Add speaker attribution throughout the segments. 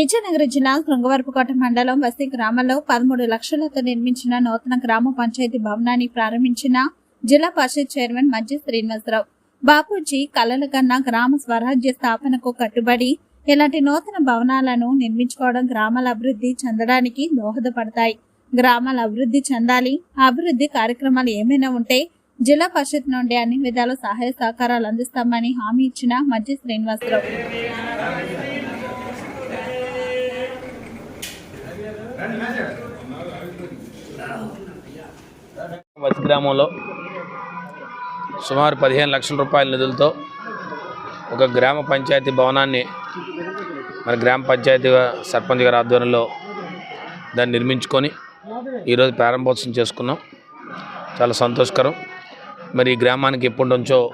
Speaker 1: విజయనగరం జిల్లా శృంగవరపుకోట మండలం వసతి గ్రామంలో పదమూడు లక్షలతో నిర్మించిన నూతన గ్రామ పంచాయతీ భవనాన్ని ప్రారంభించిన జిల్లా పరిషత్ చైర్మన్ మధ్య శ్రీనివాసరావు. బాపూజీ కలల కన్నా గ్రామ స్వరాజ్య స్థాపనకు కట్టుబడి ఇలాంటి నూతన భవనాలను నిర్మించుకోవడం గ్రామాల అభివృద్ధి చెందడానికి దోహదపడతాయి. గ్రామాల అభివృద్ధి చెందాలి అభివృద్ధి కార్యక్రమాలు ఏమైనా ఉంటే జిల్లా పరిషత్ నుండి అన్ని విధాల సహాయ సహకారాలు అందిస్తామని హామీ ఇచ్చిన మధ్య శ్రీనివాసరావు.
Speaker 2: వతి గ్రామంలో సుమారు పదిహేను లక్షల రూపాయల నిధులతో ఒక గ్రామ పంచాయతీ భవనాన్ని మన గ్రామ పంచాయతీ సర్పంచ్ గారి ఆధ్వర్యంలో దాన్ని నిర్మించుకొని ఈరోజు ప్రారంభోత్సవం చేసుకున్నాం. చాలా సంతోషకరం. మరి ఈ గ్రామానికి ఎప్పుడు నుంచో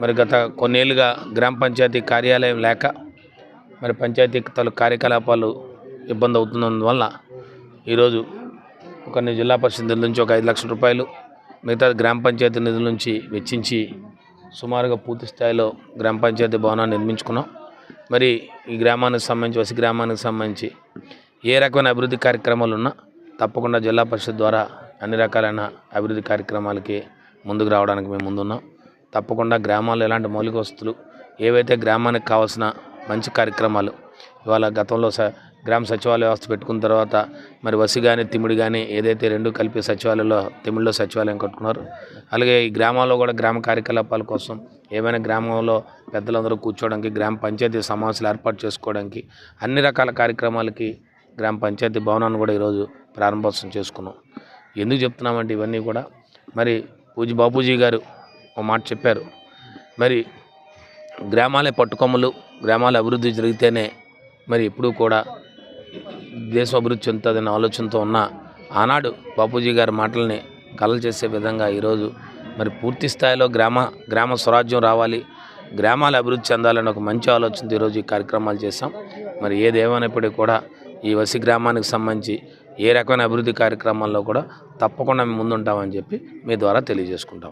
Speaker 2: మరి గత కొన్నేళ్ళుగా గ్రామ పంచాయతీ కార్యాలయం లేక మరి పంచాయతీ తల కార్యకలాపాలు ఇబ్బంది అవుతున్నందువల్ల ఈరోజు కొన్ని జిల్లా పరిషత్ నిధుల నుంచి ఒక ఐదు లక్షల రూపాయలు మిగతా గ్రామ పంచాయతీ నిధుల నుంచి వెచ్చించి సుమారుగా పూర్తి స్థాయిలో గ్రామ పంచాయతీ భవనాన్ని నిర్మించుకున్నాం. మరి ఈ గ్రామానికి సంబంధించి వసి గ్రామానికి సంబంధించి ఏ రకమైన అభివృద్ధి కార్యక్రమాలు ఉన్నా తప్పకుండా జిల్లా పరిషత్ ద్వారా అన్ని రకాలైన అభివృద్ధి కార్యక్రమాలకి ముందుకు రావడానికి మేము ముందున్నాం. తప్పకుండా గ్రామాల్లో ఎలాంటి మౌలిక వస్తువులు ఏవైతే గ్రామానికి కావాల్సిన మంచి కార్యక్రమాలు ఇవాళ గతంలో స గ్రామ సచివాలయ వ్యవస్థ పెట్టుకున్న తర్వాత మరి వసి కానీ తిమిడి కానీ ఏదైతే రెండు కలిపి సచివాలయంలో తిమిడిలో సచివాలయం కట్టుకున్నారు అలాగే ఈ గ్రామాల్లో కూడా గ్రామ కార్యకలాపాల కోసం ఏమైనా గ్రామంలో పెద్దలందరూ కూర్చోవడానికి గ్రామ పంచాయతీ సమావేశాలు ఏర్పాటు చేసుకోవడానికి అన్ని రకాల కార్యక్రమాలకి గ్రామ పంచాయతీ భవనాన్ని కూడా ఈరోజు ప్రారంభోత్సవం చేసుకున్నాం. ఎందుకు చెప్తున్నామంటే ఇవన్నీ కూడా మరి పూజ బాపూజీ గారు ఒక మాట చెప్పారు. మరి గ్రామాలే పట్టుకొమ్మలు గ్రామాల అభివృద్ధి జరిగితేనే మరి ఎప్పుడూ కూడా దేశం అభివృద్ధి చెందుతుందనే ఆలోచనతో ఉన్న ఆనాడు బాపూజీ గారి మాటల్ని కలలు చేసే విధంగా ఈరోజు మరి పూర్తి స్థాయిలో గ్రామ గ్రామ స్వరాజ్యం రావాలి గ్రామాలు అభివృద్ధి చెందాలని ఒక మంచి ఆలోచనతో ఈరోజు ఈ కార్యక్రమాలు చేస్తాం మరి ఏదేమైనప్పటికీ కూడా ఈ వసి గ్రామానికి సంబంధించి ఏ రకమైన అభివృద్ధి కార్యక్రమాల్లో కూడా తప్పకుండా మేము ముందుంటామని చెప్పి మీ ద్వారా తెలియజేసుకుంటాం.